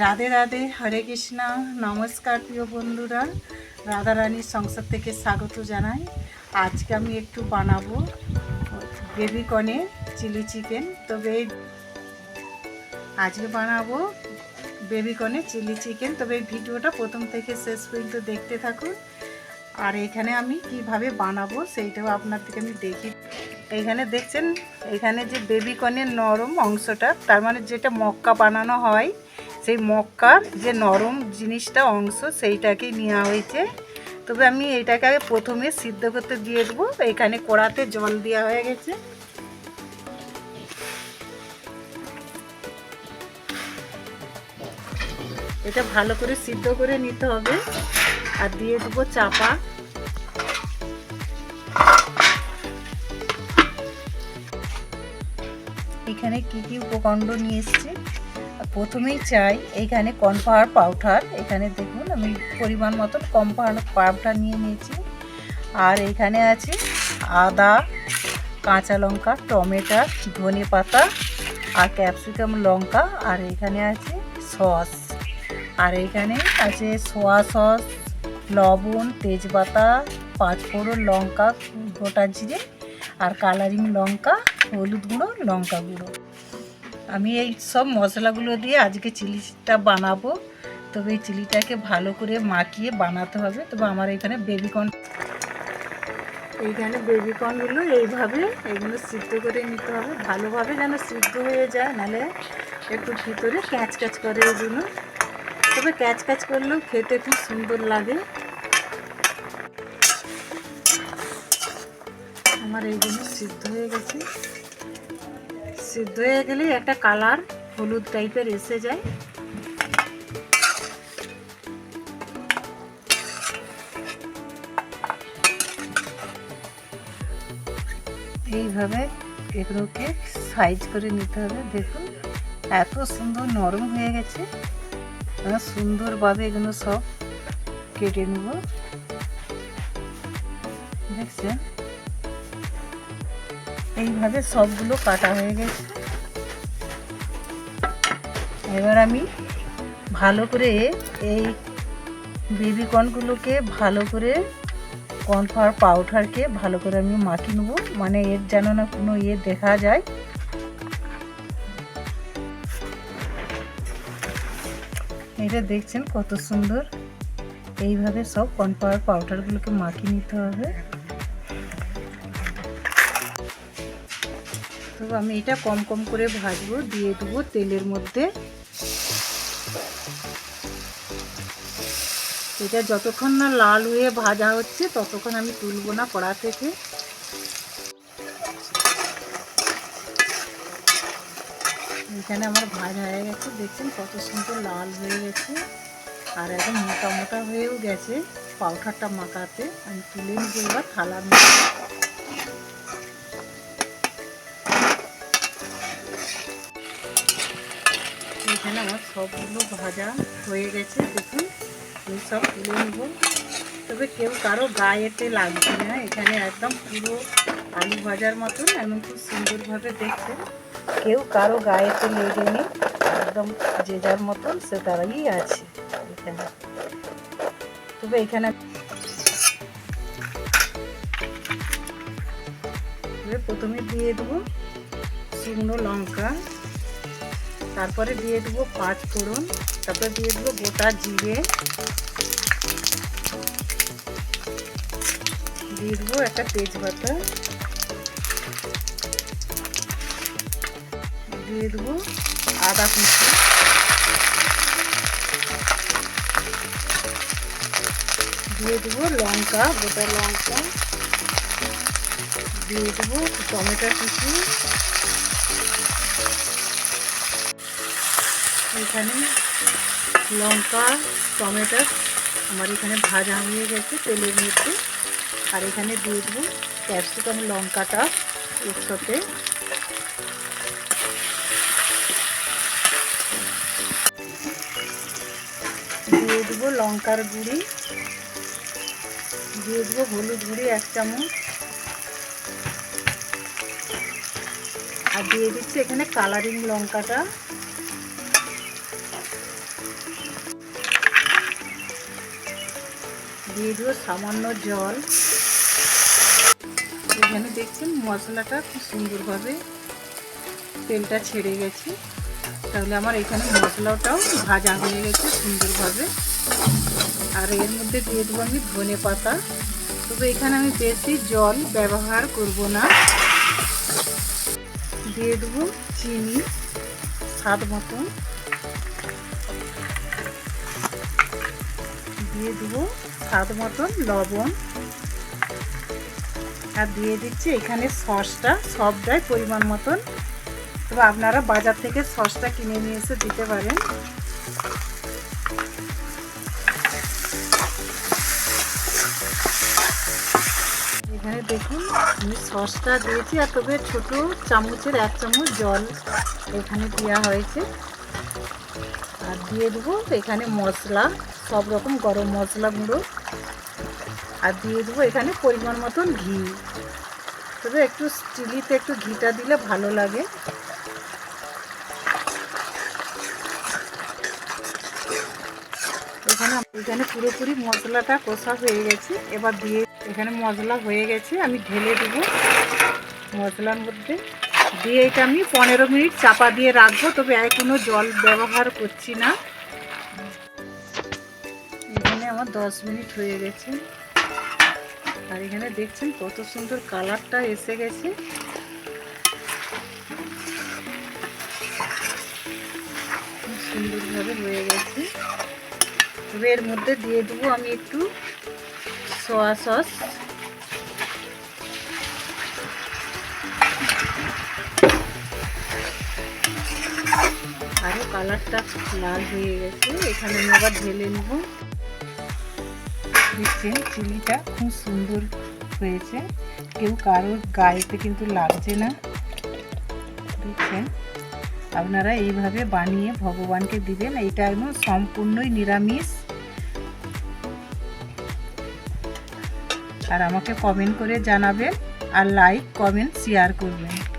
রাধে রাধে, হরে কৃষ্ণা, নমস্কার প্রিয় বন্ধুরা। রাধা রানীর সংসার থেকে স্বাগত জানাই। আজকে আমি একটু বানাবো বেবি কর্নে চিলি চিকেন। তবে আজকে বানাবো বেবি কর্নে চিলি চিকেন। তবে এই ভিডিওটা প্রথম থেকে শেষ পর্যন্ত দেখতে থাকুন। আর এখানে আমি কীভাবে বানাবো সেইটাও আপনার থেকে আমি দেখি। এইখানে দেখছেন, এখানে যে বেবি কর্নের নরম অংশটা, তার মানে যেটা মক্কা বানানো হয় সেই মক্কার যে নরম জিনিসটা, অংশ সেইটাকেই নেওয়া হয়েছে। তবে আমি এটাকে আগে প্রথমে সিদ্ধ করতে দিয়ে দেবো। এখানে কড়াতে জল দেওয়া হয়ে গেছে। এটা ভালো করে সিদ্ধ করে নিতে হবে। আর দিয়ে দেবো চাপা। এখানে কি কি উপকণ্ড নিয়ে এসেছি? প্রথমেই চাই এইখানে কর্নফ্লাওয়ার পাউডার। এখানে দেখুন আমি পরিমাণ মতন কর্নফ্লাওয়ার পাউডার নিয়ে নিয়েছি। আর এখানে আছে আদা, কাঁচা লঙ্কা, টমেটো, ধনে পাতা আর ক্যাপসিকাম লঙ্কা আর এখানে আছে সস। আর এখানে আছে সোয়া সস, লবণ, তেজপাতা, পাঁচফোড়ন লঙ্কা, গোটা জিরে আর কালারিং লঙ্কা, হলুদ গুঁড়ো, লঙ্কা গুঁড়ো। আমি এই সব মশলাগুলো দিয়ে আজকে চিলিটা বানাবো। তবে এই চিলিটাকে ভালো করে মাখিয়ে বানাতে হবে। তবে আমার এখানে বেবিকর্ন এইখানে বেবিকর্নগুলো এইভাবে এগুলো সিদ্ধ করে নিতে হবে। ভালোভাবে যেন সিদ্ধ হয়ে যায় নাহলে একটু ভিতরে ক্যাচ ক্যাচ করে এগুলো। তবে ক্যাচ ক্যাচ করলেও খেতে খুব সুন্দর লাগে। আমার এইগুলো সিদ্ধ হয়ে গেছে। সিদ্ধ হয়ে গেলে একটা কালার হলুদ টাইপের এসে যায়। এইভাবে এগুলোকে সাইজ করে নিতে হবে। দেখুন, এত সুন্দর নরম হয়ে গেছে। সুন্দরভাবে এগুলো সব কেটে নেব। দেখছেন? এইভাবে সবগুলো কাটা হয়ে গেছে। এবার আমি ভালো করে এই বেবি কর্নগুলোকে ভালো করে কর্নফ্লাওয়ার পাউডারকে ভালো করে আমি মাখিয়ে নেব। মানে এর যেন না কোনো ইয়ে দেখা যায়। এটা দেখছেন কত সুন্দর। এইভাবে সব কর্নফ্লাওয়ার পাউডারগুলোকে মাখিয়ে নিতে হবে। তো আমি এটা কম কম করে ভাজবো, দিয়ে দেবো তেলের মধ্যে। এটা যতক্ষণ না লাল হয়ে ভাজা হচ্ছে, ততক্ষণ আমি তুলবো না কড়া থেকে। এখানে আমার ভাজা হয়ে গেছে, দেখছেন কত সুন্দর লাল হয়ে গেছে। আর একদম মোটা মোটা হয়েও গেছে, পাউডারটা মাখাতে। আমি তুলে নিবো এবার থালার মধ্যে। এখানে আমার সবগুলো ভাজা হয়ে গেছে, দেখুন, আমি সব তুলে নেব। তবে কেউ কারও গায়েতে লাগবে না, এখানে একদম পুরো আলু ভাজার মতন, এমন খুব সুন্দরভাবে দেখছে কেউ কারও গায়েতে লেগে নেই, একদম যে যার মতন, সে তারাই আছে এখানে। তবে এখানে প্রথমে দিয়ে দেবো শুকনো লঙ্কা। তারপরে দিয়ে দেবো পাঁচ ফোড়ন, তারপরে দিয়ে দেবো গোটা জিরে। দিয়ে দেবো একটা তেজপাতা। দিয়ে দেবো আদা কুচি। দিয়ে দেবো লঙ্কা, গোটা লঙ্কা। দিয়ে দেবো টমেটো কুচি। এখানে লঙ্কা, টমেটো, আমার এখানে ভাজা হয়ে গেছে তেলের মধ্যে। আর এখানে দিয়ে দেবো ক্যাপসিকাম লঙ্কাটা এর সাথে। দিয়ে দেবো লঙ্কার গুঁড়ি। দিয়ে দেবো হলুদ গুঁড়ি এক চামচ। আর দিয়ে দিচ্ছি এখানে কালারিং লঙ্কাটা। দিয়ে দেবো সামান্য জল। এখানে দেখছেন মশলাটা খুব সুন্দরভাবে তেলটা ছেড়ে গেছে। তাহলে আমার এখানে মশলাটাও ভাজা হয়ে গেছে সুন্দরভাবে। আর এর মধ্যে দিয়ে দেবো আমি ধনে পাতা। তবে এখানে আমি বেশি জল ব্যবহার করব না। দিয়ে দেবো চিনি, স্বাদ মতন। দিয়ে দেবো স্বাদ মতন লবণ। আর দিয়ে দিচ্ছি এখানে সসটা, সবটাই পরিমাণ মতন। তবে আপনারা বাজার থেকে সসটা কিনে নিয়ে এসে দিতে পারেন। এখানে দেখুন, আমি সসটা দিয়েছি, আর তবে ছোট চামচের এক চামচ জল এখানে দেওয়া হয়েছে। আর দিয়ে দেবো এখানে মশলা, সব রকম গরম মশলা গুঁড়ো। আর দিয়ে দেবো এখানে পরিমাণ মতন ঘি। তবে একটু চিলিতে একটু ঘিটা দিলে ভালো লাগে। এখানে এখানে পুরোপুরি মশলাটা কষা হয়ে গেছে। এবার দিয়ে এখানে মশলা হয়ে গেছে, আমি ঢেলে দেবো মশলার মধ্যে। দিয়ে এটা আমি পনেরো মিনিট চাপা দিয়ে রাখব, তবে আর কোনো জল ব্যবহার করছি না। এখানে আমার দশ মিনিট হয়ে গেছে। আর এখানে দেখছেন কত সুন্দর কালারটা এসে গেছে। সুন্দরভাবে হয়ে গেছে। তবে এর মধ্যে দিয়ে দেবো আমি একটু সোয়া সস আরও কালারটা লাল হয়ে গেছে। এখানে আমি আবার ঢেলে নেব। দেখছেন চিলিটা খুব সুন্দর হয়েছে। কেউ কারোর গায়েতে কিন্তু লাগছে না। দেখছেন? আপনারা এইভাবে বানিয়ে ভগবানকে দিবেন, এইটা একদম সম্পূর্ণই নিরামিষ। আর আমাকে কমেন্ট করে জানাবেন আর লাইক কমেন্ট শেয়ার করবেন।